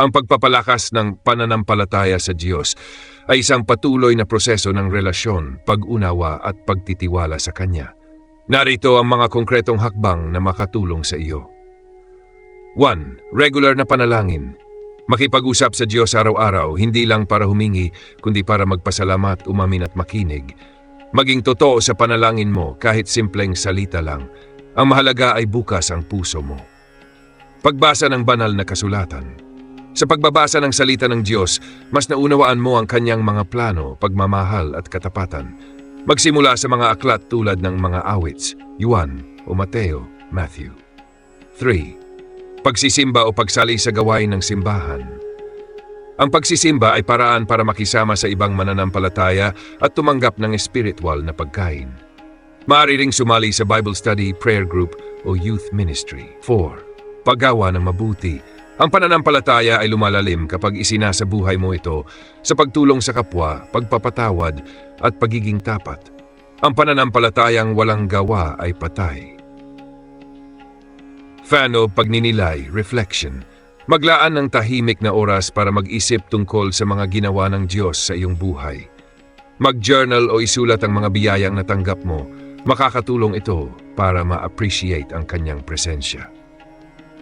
Ang pagpapalakas ng pananampalataya sa Diyos ay isang patuloy na proseso ng relasyon, pag-unawa at pagtitiwala sa Kanya. Narito ang mga konkretong hakbang na makatulong sa iyo. 1. Regular na panalangin. Makipag-usap sa Diyos araw-araw, hindi lang para humingi, kundi para magpasalamat, umamin at makinig. Maging totoo sa panalangin mo kahit simpleng salita lang. Ang mahalaga ay bukas ang puso mo. Pagbasa ng banal na kasulatan. Sa pagbabasa ng salita ng Diyos, mas naunawaan mo ang kanyang mga plano, pagmamahal at katapatan. Magsimula sa mga aklat tulad ng mga awits, Juan o Mateo, Matthew. 3. Pagsisimba o pagsali sa gawain ng simbahan. Ang pagsisimba ay paraan para makisama sa ibang mananampalataya at tumanggap ng espiritual na pagkain. Maaari ring sumali sa Bible study, prayer group o youth ministry. 4. Paggawa ng mabuti. Ang pananampalataya ay lumalalim kapag isinasa buhay mo ito sa pagtulong sa kapwa, pagpapatawad at pagiging tapat. Ang pananampalatayang walang gawa ay patay. Fan pagninilay, reflection. Maglaan ng tahimik na oras para mag-isip tungkol sa mga ginawa ng Diyos sa iyong buhay. Mag-journal o isulat ang mga biyayang natanggap mo. Makakatulong ito para ma-appreciate ang kanyang presensya.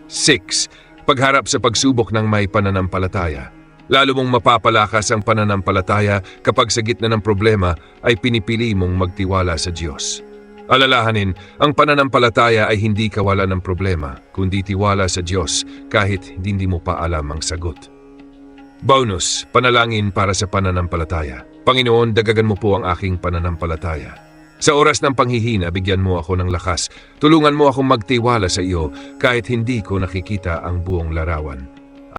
6. Pagharap sa pagsubok ng may pananampalataya. Lalo mong mapapalakas ang pananampalataya kapag sa gitna ng problema ay pinipili mong magtiwala sa Diyos. Alalahanin, ang pananampalataya ay hindi kawalan ng problema, kundi tiwala sa Diyos kahit hindi mo pa alam ang sagot. Bonus, panalangin para sa pananampalataya. Panginoon, dagagan mo po ang aking pananampalataya. Sa oras ng panghihina, bigyan mo ako ng lakas. Tulungan mo akong magtiwala sa iyo kahit hindi ko nakikita ang buong larawan.